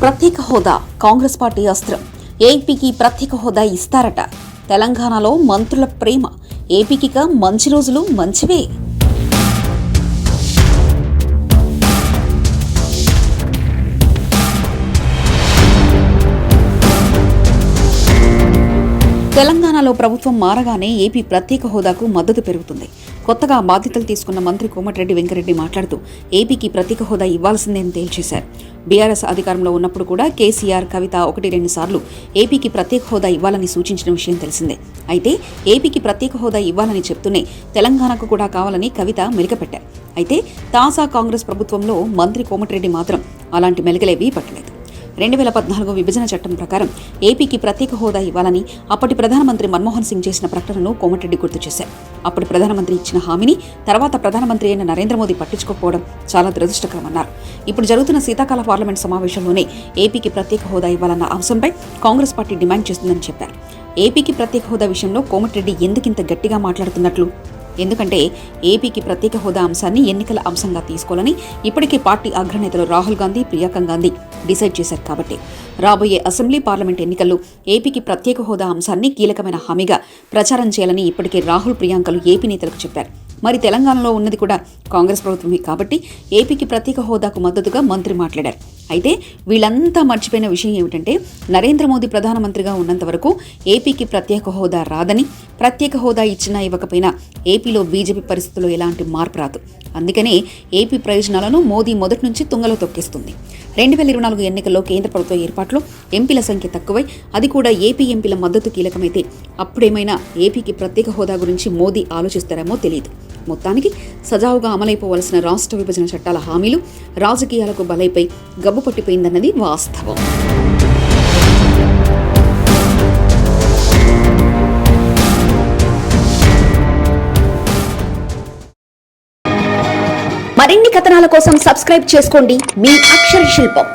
ప్రత్యేక హోదా కాంగ్రెస్ పార్టీ అస్త్రం. ఏపీకి ప్రత్యేక హోదా ఇస్తారట. తెలంగాణలో మంత్రుల ప్రేమ. ఏపీకిగా మంచి రోజులు మంచివే. తెలంగాణలో ప్రభుత్వం మారగానే ఏపీ ప్రత్యేక హోదాకు మద్దతు పెరుగుతుంది. కొత్తగా బాధ్యతలు తీసుకున్న మంత్రి కోమటిరెడ్డి వెంకరెడ్డి మాట్లాడుతూ ఏపీకి ప్రత్యేక హోదా ఇవ్వాల్సిందే అని తేల్చేశారు. బీఆర్ఎస్ అధికారంలో ఉన్నప్పుడు కూడా కేసీఆర్ కవిత ఒకటి రెండు సార్లు ఏపీకి ప్రత్యేక హోదా ఇవ్వాలని సూచించిన విషయం తెలిసిందే. అయితే ఏపీకి ప్రత్యేక హోదా ఇవ్వాలని చెప్తూనే తెలంగాణకు కూడా కావాలని కవిత మెలికపెట్టారు. అయితే తాసా కాంగ్రెస్ ప్రభుత్వంలో మంత్రి కోమటిరెడ్డి మాత్రం అలాంటి మెలికలేవీ పట్టలేదు. రెండు వేల పద్నాలుగు విభజన చట్టం ప్రకారం ఏపీకి ప్రత్యేక హోదా ఇవ్వాలని అప్పటి ప్రధానమంత్రి మన్మోహన్ సింగ్ చేసిన ప్రకటనను కోమటిరెడ్డి గుర్తు చేశారు. అప్పటి ప్రధానమంత్రి ఇచ్చిన హామీని తర్వాత ప్రధానమంత్రి అయిన నరేంద్ర మోదీ పట్టించుకోకపోవడం చాలా దురదృష్టకరమన్నారు ఇప్పుడు జరుగుతున్న శీతాకాల పార్లమెంట్ సమావేశంలోనే ఏపీకి ప్రత్యేక హోదా ఇవ్వాలన్న అంశంపై కాంగ్రెస్ పార్టీ డిమాండ్ చేస్తుందని చెప్పారు. ఏపీకి ప్రత్యేక హోదా విషయంలో కోమటిరెడ్డి ఎందుకింత గట్టిగా మాట్లాడుతున్నట్లు? ఎందుకంటే ఏపీకి ప్రత్యేక హోదా అంశాన్ని ఎన్నికల అంశంగా తీసుకోవాలని ఇప్పటికే పార్టీ అగ్రనేతలు రాహుల్ గాంధీ ప్రియాంక గాంధీ డిసైడ్ చేశారు కాబట్టి. రాబోయే అసెంబ్లీ పార్లమెంట్ ఎన్నికల్లో ఏపీకి ప్రత్యేక హోదా అంశాన్ని కీలకమైన హామీగా ప్రచారం చేయాలని ఇప్పటికే రాహుల్ ప్రియాంకలు ఏపీ నేతలకు చెప్పారు. మరి తెలంగాణలో ఉన్నది కూడా కాంగ్రెస్ ప్రభుత్వమే కాబట్టి ఏపీకి ప్రత్యేక హోదాకు మద్దతుగా మంత్రి మాట్లాడారు. అయితే వీళ్ళంతా మర్చిపోయిన విషయం ఏమిటంటే నరేంద్ర మోదీ ప్రధానమంత్రిగా ఉన్నంత వరకు ఏపీకి ప్రత్యేక హోదా రాదని ప్రత్యేక హోదా ఇచ్చినా ఇవ్వకపోయినా ఏపీలో బీజేపీ పరిస్థితుల్లో ఎలాంటి మార్పు రాదు. అందుకనే ఏపీ ప్రయోజనాలను మోదీ మొదటి నుంచి తుంగలో తొక్కేస్తుంది. రెండు వేల ఇరవై నాలుగు ఎన్నికల్లో కేంద్ర ప్రభుత్వ ఏర్పాట్లు ఎంపీల సంఖ్య తక్కువై అది కూడా ఏపీ ఎంపీల మద్దతు కీలకమైతే అప్పుడేమైనా ఏపీకి ప్రత్యేక హోదా గురించి మోదీ ఆలోచిస్తారేమో తెలియదు మొత్తానికి సజావుగా అమలైపోవలసిన రాష్ట్ర విభజన చట్టాల హామీలు రాజకీయాలకు బలైపై గబ్బు పట్టిపోయిందన్నది వాస్తవం. మరిన్ని కథనాల కోసం సబ్స్క్రైబ్ చేసుకోండి. మీ అక్షర శిల్పం.